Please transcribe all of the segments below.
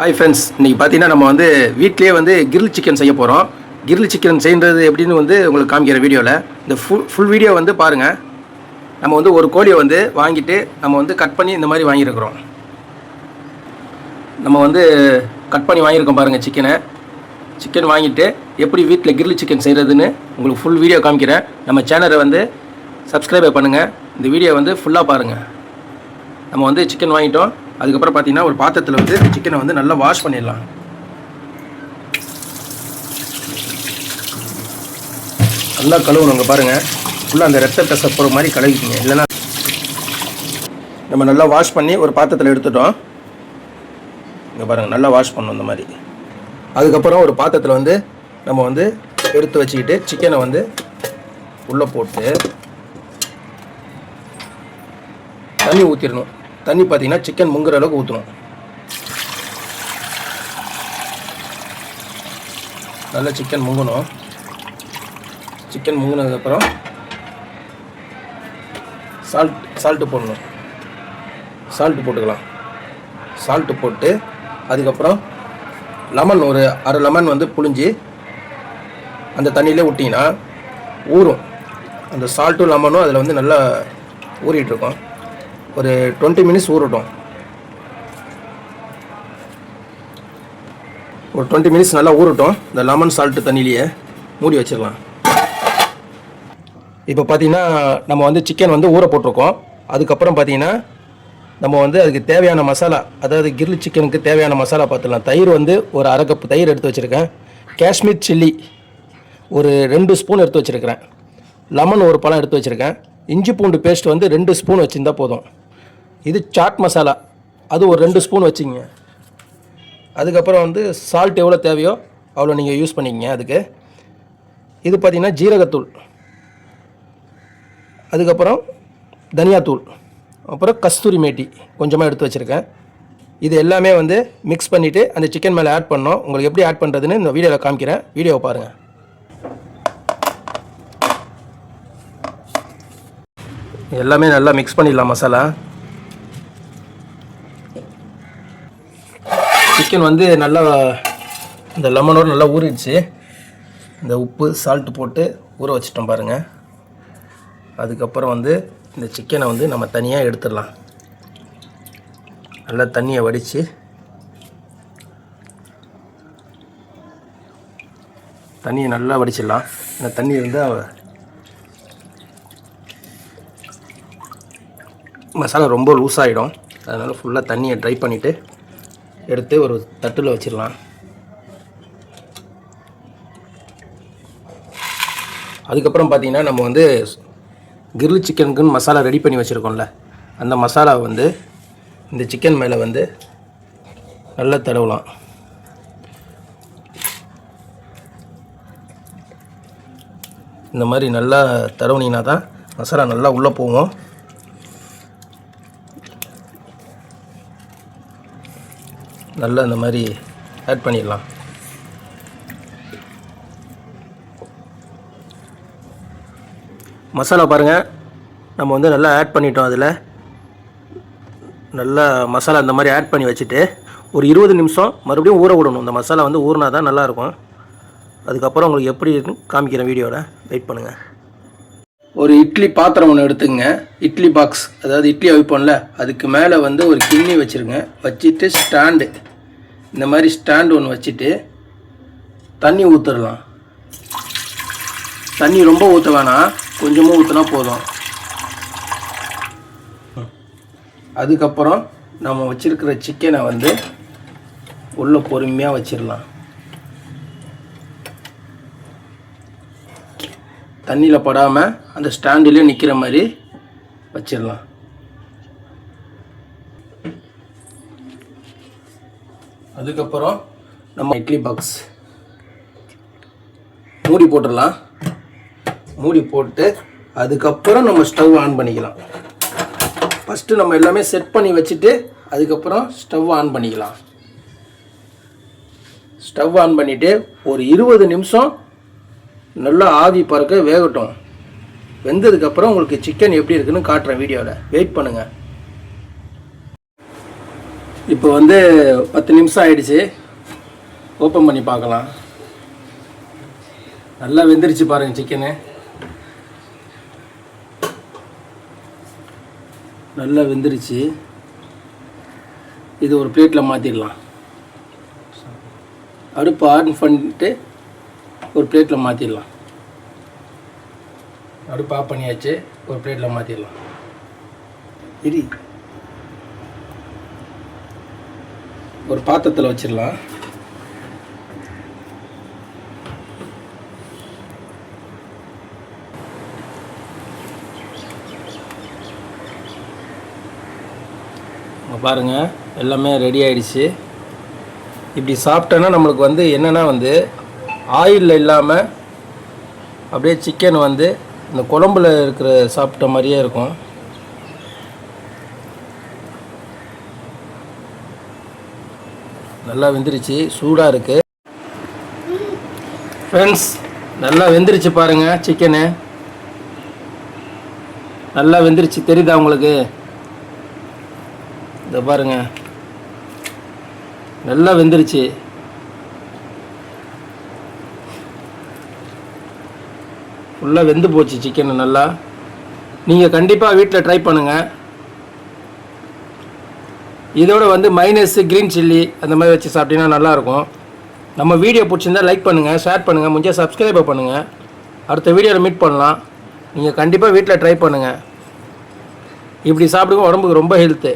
Hi friends இன்றைக்கி பார்த்தீங்கன்னா நம்ம வந்து வீட்லேயே வந்து கிரில் சிக்கன் செய்ய போகிறோம் கிரில் சிக்கன் செய்கிறது எப்படின்னு வந்து உங்களுக்கு காமிக்கிற வீடியோவில் இந்த ஃபுல் ஃபுல் வீடியோ வந்து பாருங்கள் நம்ம வந்து ஒரு கோழியை வந்து வாங்கிட்டு நம்ம வந்து கட் பண்ணி இந்த மாதிரி வாங்கியிருக்கிறோம். நம்ம வந்து கட் பண்ணி வாங்கியிருக்கோம் பாருங்கள் சிக்கனை சிக்கன் வாங்கிட்டு எப்படி வீட்டில் கிரில் சிக்கன் செய்கிறதுன்னு உங்களுக்கு ஃபுல் வீடியோ காமிக்கிறேன். நம்ம சேனலை வந்து சப்ஸ்கிரைப் பண்ணுங்கள் இந்த வீடியோ வந்து ஃபுல்லாக பாருங்கள் நம்ம வந்து சிக்கன் வாங்கிட்டோம். அதுக்கப்புறம் பார்த்தீங்கன்னா ஒரு பாத்திரத்தில் வந்து சிக்கனை வந்து நல்லா வாஷ் பண்ணிடலாம். நல்லா கழுவணுங்க பாருங்கள் ஃபுல்லாக அந்த ரத்தத்தை சப்புற மாதிரி கழுவிக்கிங்க. இல்லைன்னா நம்ம நல்லா வாஷ் பண்ணி ஒரு பாத்திரத்தில் எடுத்துட்டோம். இங்கே பாருங்கள் நல்லா வாஷ் பண்ணணும் இந்த மாதிரி. அதுக்கப்புறம் ஒரு பாத்திரத்தில் வந்து நம்ம வந்து எடுத்து வச்சுக்கிட்டு சிக்கனை வந்து உள்ளே போட்டு தண்ணி ஊற்றிடணும் தண்ணி பார்த்தீங்கன்னா சிக்கன் முங்குற அளவுக்கு ஊற்றணும் நல்லா சிக்கன் முங்கணும். சிக்கன் முங்கினதுக்கப்புறம் சால்ட் சால்ட்டு போடணும். சால்ட்டு போட்டுக்கலாம். சால்ட்டு போட்டு அதுக்கப்புறம் லெமன் ஒரு அரை லெமன் வந்து புழிஞ்சி அந்த தண்ணியிலே விட்டிங்கன்னா ஊறும். அந்த சால்ட்டும் லெமனும் அதில் வந்து நல்லா ஊறிகிட்டு இருக்கும். ஒரு டுவெண்ட்டி மினிட்ஸ் ஊறட்டும். ஒரு டுவெண்ட்டி மினிட்ஸ் நல்லா ஊறட்டும். இந்த லெமன் சால்ட்டு தண்ணியிலேயே மூடி வச்சிடலாம். இப்போ பார்த்தீங்கன்னா நம்ம வந்து சிக்கன் வந்து ஊற போட்டிருக்கோம். அதுக்கப்புறம் பார்த்தீங்கன்னா நம்ம வந்து அதுக்கு தேவையான மசாலா அதாவது கிரில் சிக்கனுக்கு தேவையான மசாலா பார்த்துக்கலாம் தயிர் வந்து ஒரு அரை கப்பு தயிர் எடுத்து வச்சுருக்கேன். காஷ்மீர் சில்லி ஒரு ரெண்டு ஸ்பூன் எடுத்து வச்சுருக்கிறேன். லெமன் ஒரு பழம் எடுத்து வச்சுருக்கேன். இஞ்சி பூண்டு பேஸ்ட் வந்து ரெண்டு ஸ்பூன் வச்சுருந்தா போதும். இது சாட் மசாலா அது ஒரு ரெண்டு ஸ்பூன் வச்சுங்க. அதுக்கப்புறம் வந்து சால்ட் எவ்வளோ தேவையோ அவ்வளோ நீங்கள் யூஸ் பண்ணிக்கங்க அதுக்கு. இது பார்த்திங்கன்னா ஜீரகத்தூள். அதுக்கப்புறம் தனியாத்தூள். அப்புறம் கஸ்தூரி மேட்டி கொஞ்சமாக எடுத்து வச்சுருக்கேன். இது எல்லாமே வந்து மிக்ஸ் பண்ணிவிட்டு அந்த சிக்கன் மேலே ஆட் பண்ணோம். உங்களுக்கு எப்படி ஆட் பண்ணுறதுன்னு இந்த வீடியோவில் காமிக்கிறேன். வீடியோவை பாருங்கள் எல்லாமே நல்லா மிக்ஸ் பண்ணிடலாம் மசாலா. சிக்கன் வந்து நல்லா இந்த லெமனோடு நல்லா ஊறிடுச்சு. இந்த உப்பு சால்ட்டு போட்டு ஊற வச்சிட்டோம் பாருங்கள் அதுக்கப்புறம் வந்து இந்த சிக்கனை வந்து நம்ம தனியாக எடுத்துடலாம். நல்லா தண்ணியை வடித்து தண்ணியை நல்லா வடிச்சிடலாம். இந்த தண்ணி இருந்தால் மசாலா ரொம்ப லூஸ் ஆகிடும் அதனால் ஃபுல்லாக தண்ணியை ட்ரை பண்ணிவிட்டு எடுத்து ஒரு தட்டில் வச்சிடலாம். அதுக்கப்புறம் பார்த்தீங்கன்னா நம்ம வந்து கிரில் சிக்கனுக்குன்னு மசாலா ரெடி பண்ணி வச்சுருக்கோம்ல. அந்த மசாலாவை வந்து இந்த சிக்கன் மேலே வந்து நல்லா தடவலாம். இந்த மாதிரி நல்லா தடவுனீங்கன்னா தான் மசாலா நல்லா உள்ளே போகும். நல்லா இந்த மாதிரி ஆட் பண்ணிடலாம். மசாலா பாருங்கள் நம்ம வந்து நல்லா ஆட் பண்ணிட்டோம் அதில். நல்லா மசாலா இந்த மாதிரி ஆட் பண்ணி வச்சுட்டு ஒரு இருபது நிமிஷம் மறுபடியும் ஊற விடணும். இந்த மசாலா வந்து ஊறினா தான் நல்லாயிருக்கும் அதுக்கப்புறம் உங்களுக்கு எப்படி இருக்குன்னு காமிக்கிறேன் வீடியோவில் வெயிட் பண்ணுங்கள் ஒரு இட்லி பாத்திரம் ஒன்று எடுத்துங்க இட்லி பாக்ஸ் அதாவது இட்லி அவிப்போம்ல அதுக்கு மேலே வந்து ஒரு கிண்ணி வச்சுருங்க. வச்சுட்டு ஸ்டாண்டு இந்த மாதிரி ஸ்டாண்டு ஒன்று வச்சுட்டு தண்ணி ஊற்றுடலாம் தண்ணி ரொம்ப ஊற்ற வேணாம். கொஞ்சமாக ஊற்றினா போதும். அதுக்கப்புறம் நம்ம வச்சுருக்கிற சிக்கனை வந்து உள்ளே பொறுமையாக வச்சிடலாம் தண்ணியில் படாமல் அந்த ஸ்டாண்டிலே நிற்கிற மாதிரி வச்சிடலாம். அதுக்கப்புறம் நம்ம இட்லி பாக்ஸ் மூடி போட்டுடலாம். மூடி போட்டு அதுக்கப்புறம் நம்ம ஸ்டவ் ஆன் பண்ணிக்கலாம். ஃபஸ்ட்டு நம்ம எல்லாமே செட் பண்ணி வச்சுட்டு அதுக்கப்புறம் ஸ்டவ் ஆன் பண்ணிக்கலாம். ஸ்டவ் ஆன் பண்ணிவிட்டு ஒரு இருபது நிமிஷம் நல்லா ஆவி பறக்க வேகட்டும். வெந்ததுக்கப்புறம் உங்களுக்கு சிக்கன் எப்படி இருக்குன்னு காட்டுறேன் வீடியோவில் வெயிட் பண்ணுங்கள் இப்போ வந்து பத்து நிமிஷம் ஆயிடுச்சு. ஓப்பன் பண்ணி பார்க்கலாம். நல்லா வெந்துருச்சு பாருங்கள் சிக்கனு நல்லா வெந்துருச்சு. இது ஒரு பிளேட்டில் மாற்றிடலாம் அடுப்பு ஆன் பண்ணிட்டு ஒரு பிளேட்டில் மாற்றிடலாம் அடுப்பு பாப் பண்ணியாச்சு ஒரு பிளேட்டில் மாற்றிடலாம் இரு. ஒரு பாத்திரத்தில் வச்சிடலாம் பாருங்க எல்லாமே ரெடி ஆயிடுச்சு. இப்படி சாப்பிட்டோன்னா நம்மளுக்கு வந்து என்னென்னா வந்து ஆயிலில் இல்லாமல் அப்படியே சிக்கன் வந்து இந்த குழம்புல இருக்கிற சாப்பிட்ட மாதிரியே இருக்கும். நல்லா வெந்துருச்சு. சூடாக இருக்குது ஃப்ரெண்ட்ஸ் நல்லா வெந்துருச்சு பாருங்கள் சிக்கனு நல்லா வெந்துருச்சு. தெரியுதா உங்களுக்கு? இதை பாருங்கள் நல்லா வெந்துருச்சு. ஃபுல்லாக வெந்து போச்சு சிக்கன் நல்லா. நீங்கள் கண்டிப்பாக வீட்டில் ட்ரை பண்ணுங்கள் இதோட வந்து மைனஸ் க்ரீன் சில்லி அந்த மாதிரி வச்சு சாப்பிட்டீங்கன்னா நல்லாயிருக்கும். நம்ம வீடியோ பிடிச்சிருந்தா லைக் பண்ணுங்கள் ஷேர் பண்ணுங்கள் முடிஞ்சால் சப்ஸ்கிரைப் பண்ணுங்கள் அடுத்த வீடியோவில் மீட் பண்ணலாம். நீங்கள் கண்டிப்பாக வீட்டில் ட்ரை பண்ணுங்கள் இப்படி சாப்பிடுங்க உடம்புக்கு ரொம்ப ஹெல்த்து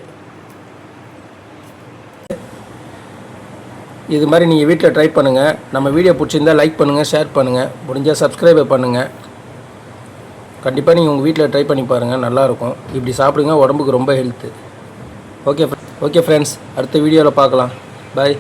இது மாதிரி நீங்கள் வீட்டில் ட்ரை பண்ணுங்கள் நம்ம வீடியோ பிடிச்சிருந்தா லைக் பண்ணுங்கள் ஷேர் பண்ணுங்கள் முடிஞ்சால் சப்ஸ்கிரைப் பண்ணுங்கள் கண்டிப்பாக நீங்கள் உங்கள் வீட்டில் ட்ரை பண்ணி பாருங்கள் நல்லாயிருக்கும். இப்படி சாப்பிடுங்க உடம்புக்கு ரொம்ப ஹெல்த்து ஓகே ஓகே ஃப்ரெண்ட்ஸ் அடுத்த வீடியோவில் பார்க்கலாம். பாய்